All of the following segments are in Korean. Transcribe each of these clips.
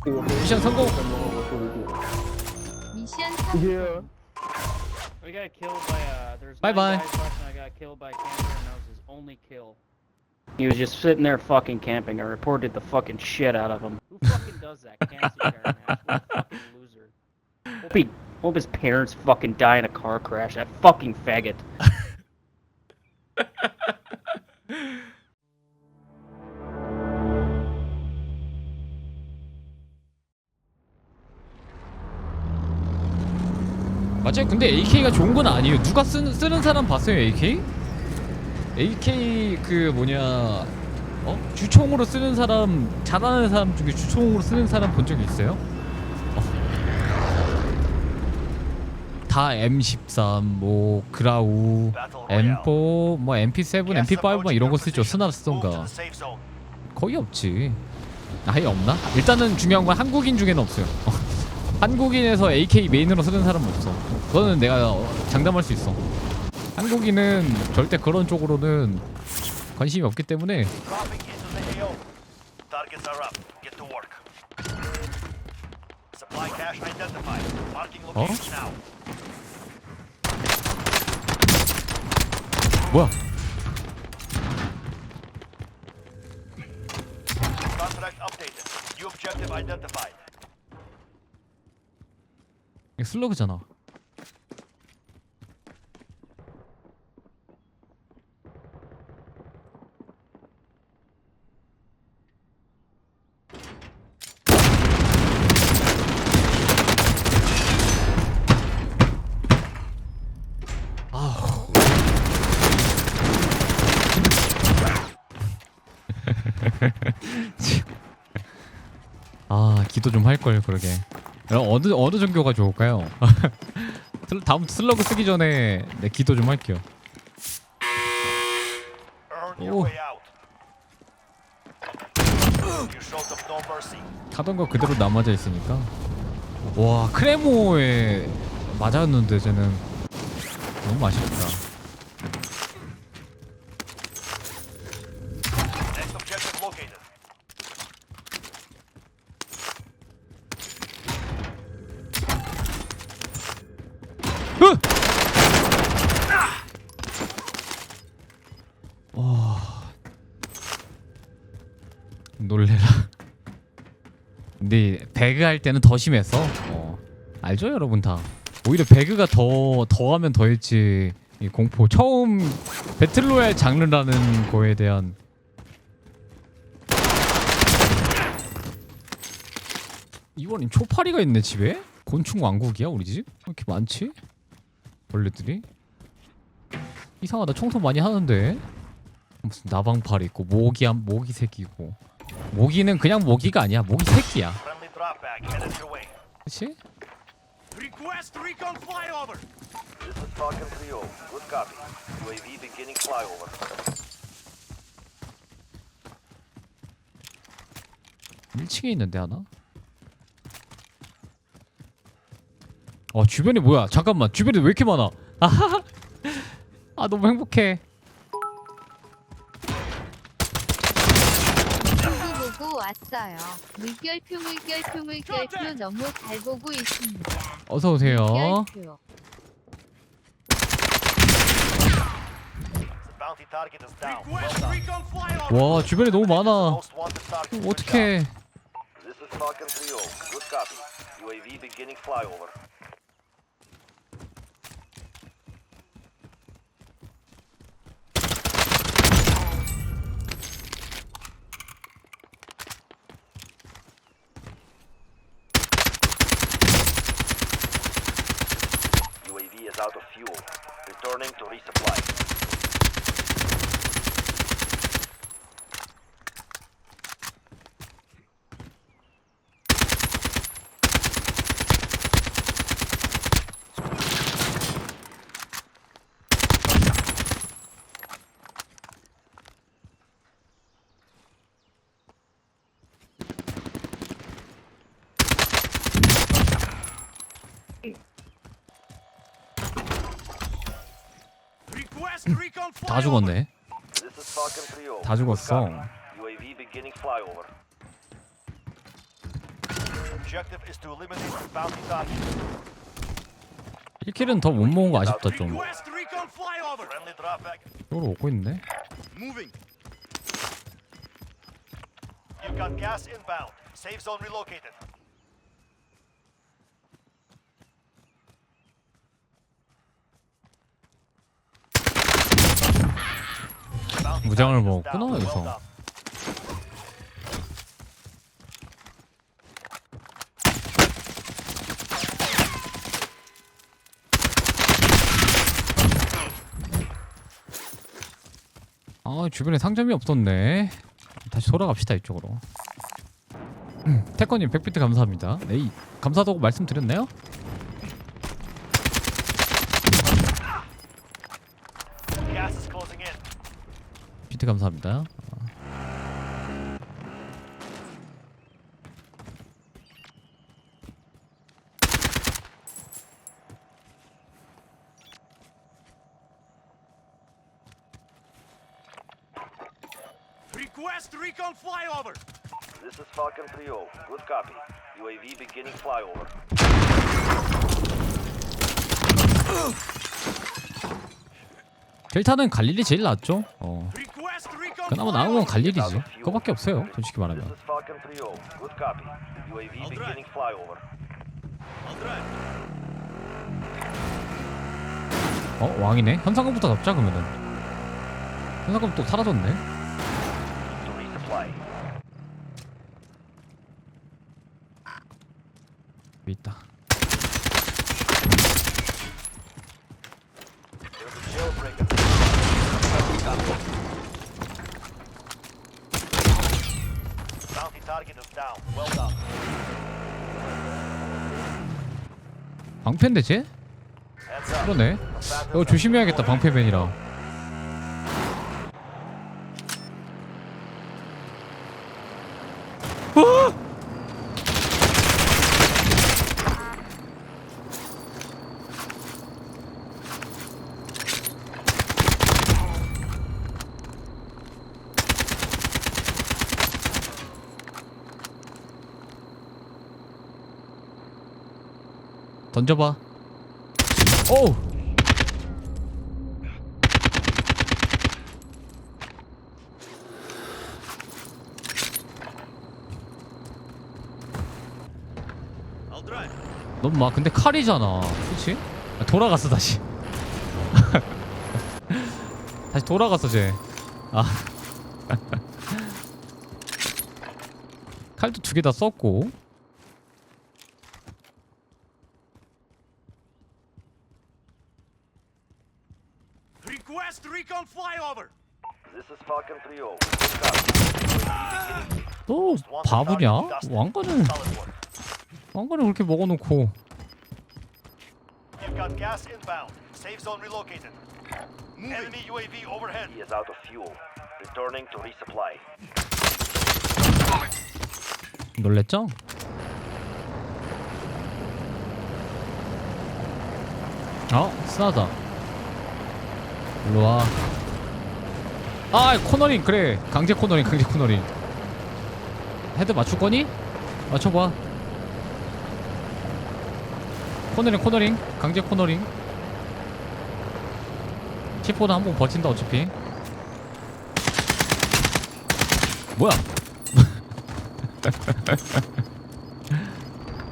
미션 성공. 미션 성공. Yeah. We got killed by uh there's Bye nine bye. guys left and I got killed by a camper and that was his only kill. He was just sitting there fucking camping. I reported the fucking shit out of him. Who fucking does that? Cancer Karen Nash. What a fucking loser. Hope he hope his parents fucking die in a car crash. That fucking faggot. 맞아요. 근데 AK가 좋은 건 아니에요. 누가 쓰는 쓰는 사람 봤어요, AK? AK 그 뭐냐 어? 주총으로 쓰는 사람 잘하는 사람 중에 주총으로 쓰는 사람 본 적 있어요? 어. 다 M13, 뭐 그라우, M4, 뭐 MP7, MP5 막 이런 거 쓰죠. 스나 쓰던가 거의 없지. 아예 없나? 일단은 중요한 건 한국인 중에는 없어요. 한국인에서 AK 메인으로 쓰는 사람은 없어. 그거는 내가 어, 장담할 수 있어. 한국인은 절대 그런 쪽으로는 관심이 없기 때문에 now. 뭐야? Contract updated. New objective identified. 이게 슬러그잖아. 아 기도 좀 할 걸 그러게. 그럼 어느 어느 종교가 좋을까요? 슬- 다음 슬러그 쓰기 전에 내 기도 좀 할게요. Mercy. 타던 거 그대로 남아져 있으니까. 와 크레모에 맞았는데 쟤는 너무 아쉽다. Next objective located. 으! 와 놀래라. 근데 배그 할 때는 더 심했어. 어. 알죠 여러분 다. 오히려 배그가 더 더하면 더했지. 이 공포 처음 배틀로얄 장르라는 거에 대한 이번엔 초파리가 있네 집에? 곤충 왕국이야 우리 집? 왜 이렇게 많지? 벌레들이? 이상하다 청소 많이 하는데 무슨 나방팔 있고 모기 한 모기 새끼고 모기는 그냥 모기가 아니야 모기 새끼야 Friendly drop bag headed your way. 그치? Request recon flyover. This is Falcon 3-0. Good copy. UAV beginning flyover. 일층에 있는데 하나? 어 주변에 뭐야 잠깐만 주변에 왜 이렇게 많아 아하하 아 너무 행복해 왔어요. 물결표 물결표 물결표 너무 잘 보고 있습니다. 어서 오세요 물결표. The bounty target is down. Well done. recon flyover. 와 주변에 너무 많아 Most wanted target. 어, 어떡해 This is Falcon 3-0. Good copy. UAV beginning flyover. Out of fuel. Returning to resupply. 다 죽었네 This is Falcon 3-0. 다 죽었어 UAV beginning flyover. Objective is to eliminate the bounty target. 1킬은 더 못 모은 거 아쉽다 좀. 이쪽으로 오고 있네. 무장을 먹었구나. 여기서. 아 주변에 상점이 없었네 다시 돌아갑시다 이쪽으로 음, 태권님 100비트 감사합니다 에이 감사하다고 말씀드렸나요? Gas is closing in. 비트 감사합니다 Request recon flyover. This is Falcon 3-0. Good copy. UAV beginning flyover. 델타는 갈릴이 제일 낫죠 어 그나마 나은 건 flyover. 갈릴이지 그거밖에 없어요 솔직히 말하면 is Falcon 3-0. Good copy. UAV I'll drive. beginning flyover. I'll drive. 어 왕이네 현상금부터 잡자 그러면은 현상금 또 사라졌네 있다 Bounty target is down. Well done. 방패인데 쟤? Heads up. 그러네 이거 조심해야겠다 방패맨이라 던져봐. drive. 넌막 근데 칼이잖아. 그치? 아, 돌아갔어 다시. 다시 돌아갔어 쟤 아. 칼도 두 개 다 썼고 Request recon flyover. This is Falcon 3-0. Good copy. 너 바보냐? 왕관을 Solid work. 왕관을 그렇게 먹어놓고 You've got gas inbound. Safe zone relocated. Enemy UAV overhead. He is out of fuel. Returning to resupply. 놀랬죠? 어? 스나다 일로와. 아 코너링 그래. 강제 코너링 강제 코너링. 헤드 맞출 거니? 맞춰봐. 코너링 코너링. 강제 코너링. 치포는 한 번 버틴다 어차피. 뭐야?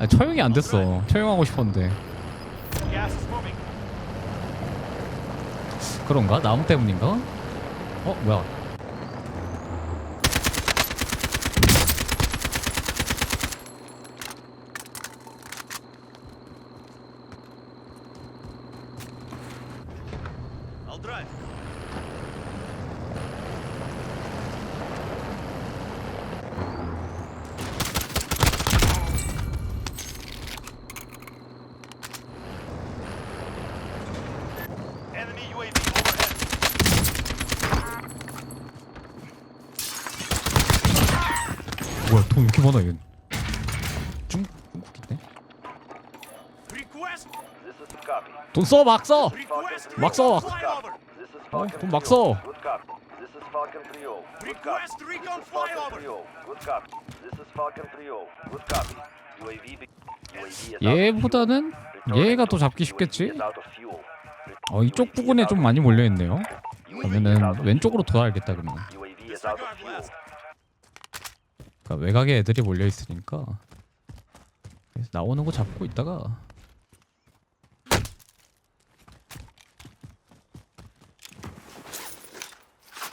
아, 처형이 안 됐어. 처형하고 싶었는데. 그런가? 나무 때문인가? 어 뭐야 I'll drive. Enemy UAV overhead. 뭐야 돈왜 이렇게 많아 얘 중... 중국인데? 돈 써! 막 써! 막 써! is 어, Falcon 돈막 3-0. 써! Good copy. This is Falcon 3-0. Good copy. Request recon This is Falcon flyover. 3-0. Good copy. This is Falcon 3-0. Good copy. UAV be- UAV is out of 얘보다는. 얘가 더 잡기 쉽겠지? 어 이쪽 부근에 좀 많이 of 몰려 있네요. fuel. UAV is out 그러면은 왼쪽으로 돌아야겠다 그러면. fuel. UAV is out of Disregard fuel. last. 그러니까 외곽에 애들이 몰려 있으니까 나오는 거 잡고 있다가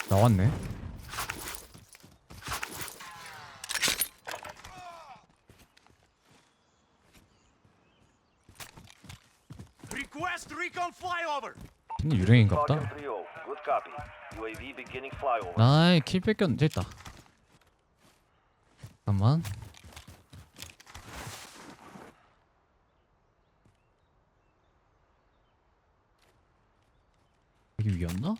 나왔네. Request recon flyover. 근데 유령인갑다. Falcon 3-0, good copy. UAV beginning flyover. 아이 킬 뺏겼는데 있다. 잠깐만. 여기 위였나?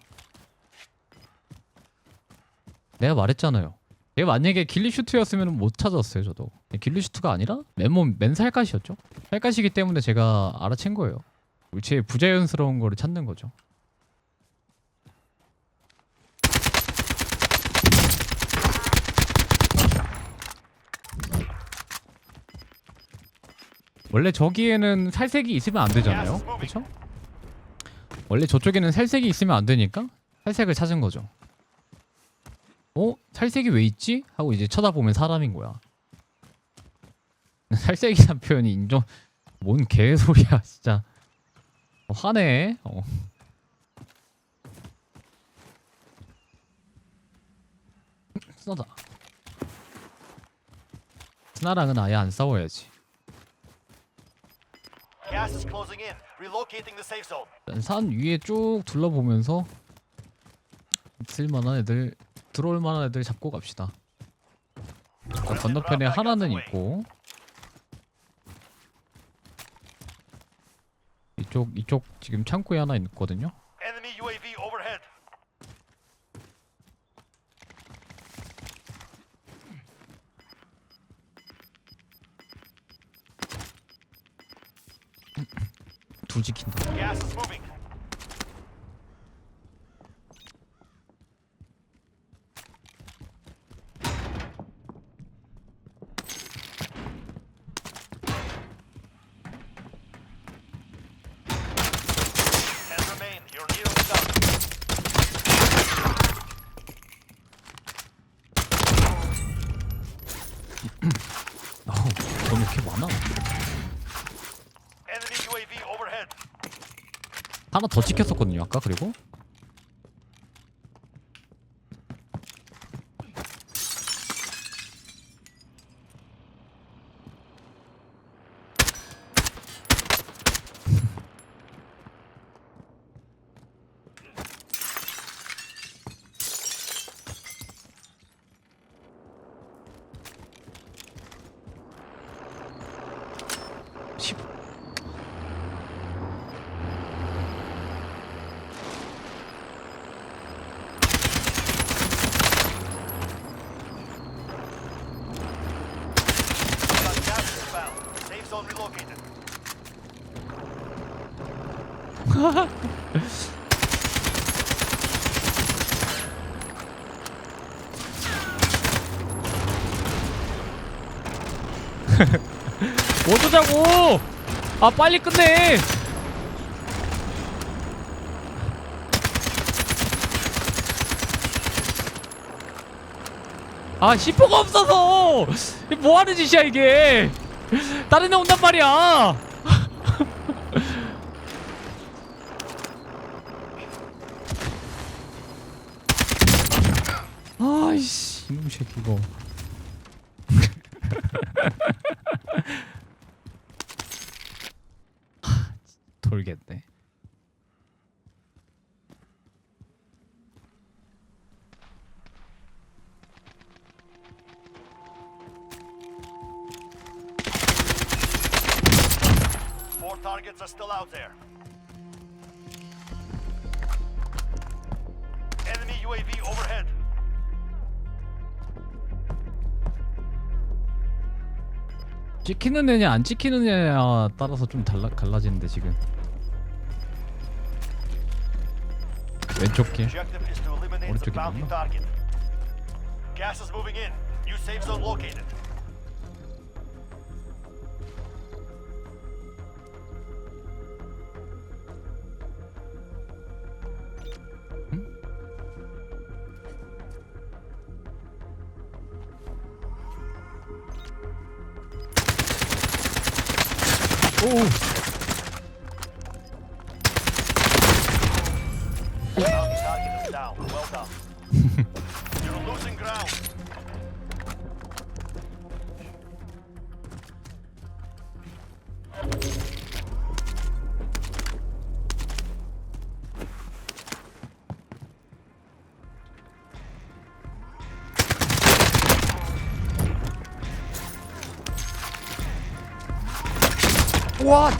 내가 말했잖아요. 얘 만약에 길리슈트였으면 못 찾았어요 저도. 길리슈트가 아니라 맨몸 맨살가시였죠. 살가시기 때문에 제가 알아챈 거예요. 제 부자연스러운 거를 찾는 거죠. 원래 저기에는 살색이 있으면 안 되잖아요. 그렇죠? 원래 저쪽에는 살색이 있으면 안 되니까 살색을 찾은 거죠. 어? 살색이 왜 있지? 하고 이제 쳐다보면 사람인 거야. 살색이란 표현이 인정 뭔 개소리야 진짜 어, 화내 어. 스나다 스나랑은 아예 안 싸워야지 Gas is closing in. Relocating the safe zone. 일단 산 위에 쭉 둘러보면서 있을만한 애들 들어올 만한 애들 잡고 갑시다. 자, 건너편에 하나는 있고 이쪽 이쪽 지금 창고에 하나 있거든요. 둘 지킨다. Gas is moving. Ten remain. You're nearly done. 어우, 돈 이렇게 많아? Enemy UAV overhead. 하나 더 찍혔었거든요 아까 그리고 십. Got gas inbound. 어쩌자고! 아 빨리 끝내! 아 시포가 없어서! 이게 뭐하는 짓이야 이게! 다른 애 온단 말이야! 아이씨 이놈 새끼 이거 돌겠네 targets are still out there. Enemy UAV overhead. 찍히는 애냐 안 찍히는 애냐 따라서 좀 달라 갈라지는데 지금 왼쪽 길 Objective is to eliminate the 오른쪽에 bounty 있나? target. Gas is moving in. New safe zone located. 오. วอด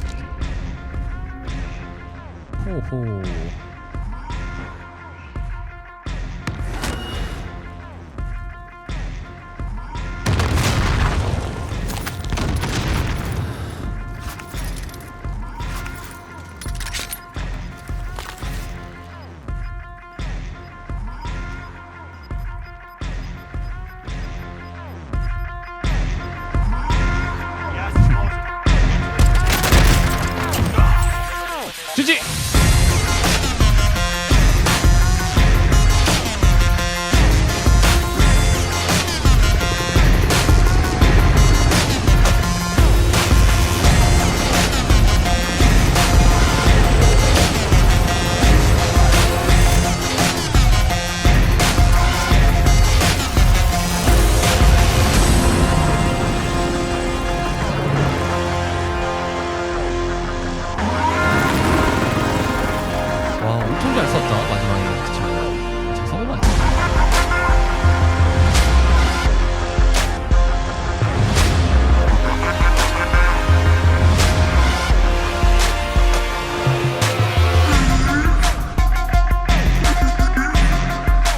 โอ้โห